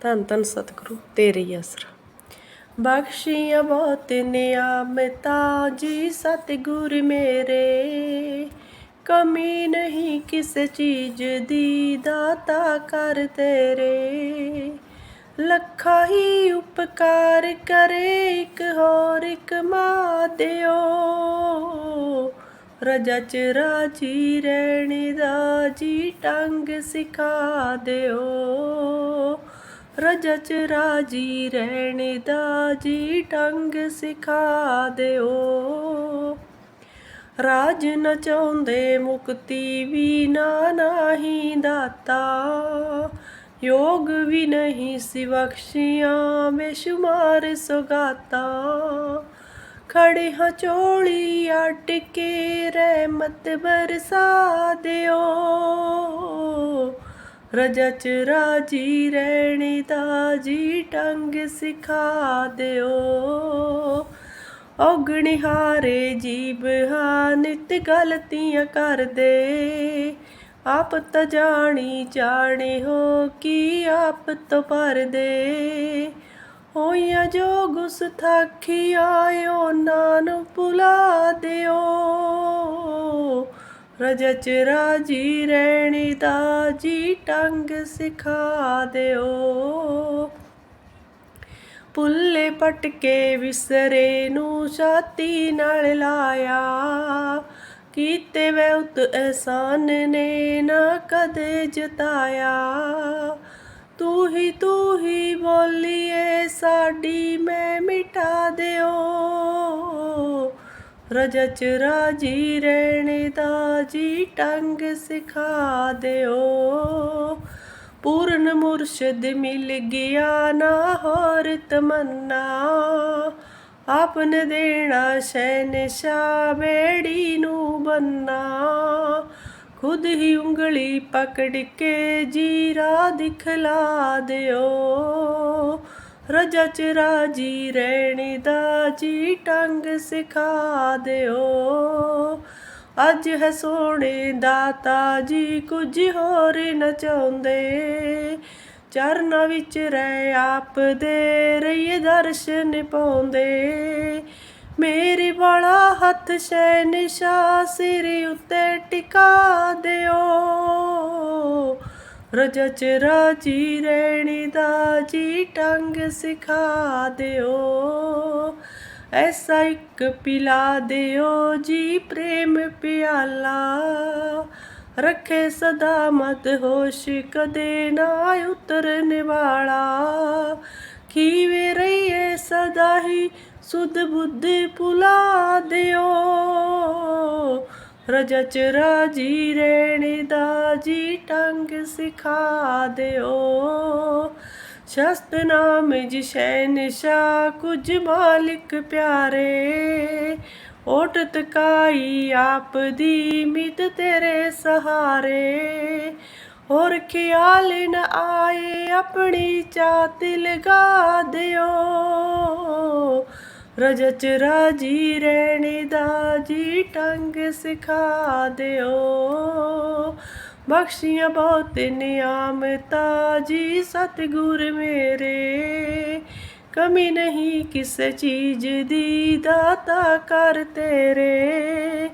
ਧੰਨ ਧੰਨ ਸਤਿਗੁਰੂ, ਤੇਰੇ ਹੀ ਆਸਰਾ ਬਖਸ਼ੀਆਂ ਬਹੁਤ ਨਿਆਮਤਾਂ, ਜੀ ਸਤਿਗੁਰ ਮੇਰੇ। ਕਮੀ ਨਹੀਂ ਕਿਸੇ ਚੀਜ਼ ਦੀ, ਦਾਤਾ ਕਰ ਤੇਰੇ। ਲੱਖਾਂ ਹੀ ਉਪਕਾਰ ਕਰੇ, ਇੱਕ ਹੋਰ ਕਮਾ ਦਿਓ। ਰਜਾ ਚ ਰਾਜੀ ਰਹਿਣ ਦਾ ਜੀ ਟੰਗ ਸਿਖਾ ਦਿਓ। ਰਜਾ ਚ ਰਾਜੀ ਰਹਿਣ ਦਾ ਜੀ ਟੰਗ ਸਿਖਾ ਦਿਓ। ਰਾਜ ਨ ਚਾਹੁੰਦੇ ਮੁਕਤੀ ਵੀ ਨਾ ਨਾਹੀ ਦਾਤਾ। ਯੋਗ ਵੀ ਨਹੀਂ ਸੀ ਬਖਸ਼ੀਆਂ, ਬੇਸ਼ੁਮਾਰ ਸੁਗਾਤਾ। ਖੜੇ ਹਾਂ ਚੋਲੀ ਅੱਟ ਕੇ ਰਹਿਮਤ ਬਰਸਾ ਦਿਓ। ਰਜਾ ਚ ਰਾਜੀ ਰਹਿਣ ਦਾ ਜੀ ਟੰਗ ਸਿਖਾ ਦਿਓ। ਔਗਣਿਹਾਰੇ ਜੀਬ ਹਾ ਨਿਤ ਗਲਤੀਆਂ ਕਰਦੇ ਆਪ ਤਾਂ ਜਾਣੀ ਜਾਣੇ ਹੋ ਕੀ ਆਪ ਤੋਂ ਪਰਦੇ ਹੋਇਆ ਜੋ ਗੁਸ ਥਾਖੀ ਆਇਓ ਨਾਨ ਭੁਲਾ ਦਿਓ। ਰਜਚ ਰਾਜੀ ਰਹਿਣੀ ਦਾ ਜੀ ਟੰਗ ਸਿਖਾ ਦਿਓ। ਪੁੱਲੇ ਪਟਕੇ ਵਿਸਰੇ ਨੂੰ ਛਾਤੀ ਨਾਲ ਲਾਇਆ। ਕੀਤੇ ਵੇ ਉਤ ਅਹਿਸਾਨ ਨੇ ਨਾ ਕਦੇ ਜਤਾਇਆ। ਤੂੰ ਹੀ ਤੂੰ ਹੀ ਬੋਲੀਏ ਸਾਡੀ ਮੈਂ ਮਿਟਾ ਦਿਓ। ਰਜਚ ਰਾਜੀ ਰਹਿਣੇ ਦਾ ਜੀ ਟੰਗ ਸਿਖਾ ਦਿਓ। ਪੂਰਨ ਮੁਰਸ਼ਦ ਮਿਲ ਗਿਆ ਨਾ ਹੋਰ ਤਮੰਨਾ। ਆਪਨ ਦੇਣਾ ਸ਼ਹਿਨਸ਼ਾ ਬੇੜੀ ਨੂੰ ਬੰਨਾ। ਖੁਦ ਹੀ ਉਂਗਲੀ ਪਕੜ ਕੇ ਜੀਰਾ ਦਿਖਲਾ ਦਿਓ। ਰਜਾ ਚ ਰਾਜੀ ਰਹਿਣ ਦਾ ਜੀ ਟੰਗ ਸਿਖਾ ਦਿਓ। ਅੱਜ ਹੈ ਸੋਹਣੇ ਦਾਤਾ ਜੀ, ਕੁਝ ਹੋਰ ਨ ਚਾਹੁੰਦੇ। ਚਰਨਾਂ ਵਿੱਚ ਰਹਿ ਆਪ ਦੇ ਰਹੀਏ ਦਰਸ਼ਨ ਪਾਉਂਦੇ ਮੇਰੇ ਵਾਲਾ ਹੱਥ ਸ਼ੈ ਨਿਸ਼ਾ ਸਿਰ ਉੱਤੇ ਟਿਕਾ ਦਿਓ। ਰਜਾ ਚ ਰਾਜੀ ਰਹਿਣੀ ਦਾ ਜੀ ਟੰਗ ਸਿਖਾ ਦਿਓ। ਐਸਾ ਇੱਕ ਪਿਲਾ ਦਿਓ ਜੀ ਪ੍ਰੇਮ ਪਿਆਲਾ। ਰੱਖੇ ਸਦਾ ਮਤ ਹੋਸ਼ ਕਦੇ ਨਾ ਉਤਰਨ ਵਾਲਾ ਖੀਵੇ ਰਹੀਏ ਸਦਾ ਹੀ ਸੁਧ ਬੁੱਧ ਪੁਲਾ ਦਿਓ। ਰਜਾ ਚ ਰਾਜੀ ਰਹਿਣ ਦਾ ਜੀ ਟੰਗ ਸਿਖਾ ਦਿਓ। ਸ਼ਸਤ ਨਾਮ ਜੀ ਸ਼ਹਿਨਸ਼ਾ, ਕੁਝ ਮਾਲਿਕ ਪਿਆਰੇ ਓਟ ਤਕਾਈ ਆਪ ਦੀ ਮਿਤ ਤੇਰੇ ਸਹਾਰੇ। ਹੋਰ ਖਿਆਲ ਨ ਆਏ, ਆਪਣੀ ਚਾਤ ਲਗਾ ਦਿਓ। ਰਜਚ ਰਾਜੀ ਰਹਿਣੇ ਦਾ ਜੀ ਟੰਗ ਸਿਖਾ ਦਿਓ। ਬਖਸ਼ੀਆਂ ਬਹੁਤ ਨਿਆਮਤਾਂ ਜੀ, ਸਤਿਗੁਰ ਮੇਰੇ। ਕਮੀ ਨਹੀਂ ਕਿਸੇ ਚੀਜ਼ ਦੀ, ਦਾਤਾ ਕਰ ਤੇਰੇ।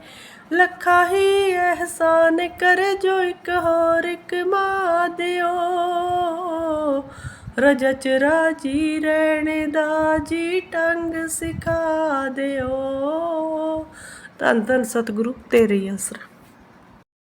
ਲੱਖਾਂ ਹੀ ਅਹਿਸਾਨ ਕਰ ਜੋ ਇੱਕ ਹੋਰ ਇੱਕ ਮਾਂ ਦਿਓ। ਰਜਚ ਰਾਜੀ ਰਹਿਣੇ ਦਾ ਜੀ ਟੰਗ ਸਿਖਾ ਦਿਓ। ਧੰਨ ਧੰਨ ਸਤਿਗੁਰੂ ਤੇਰੇ ਅਸਰ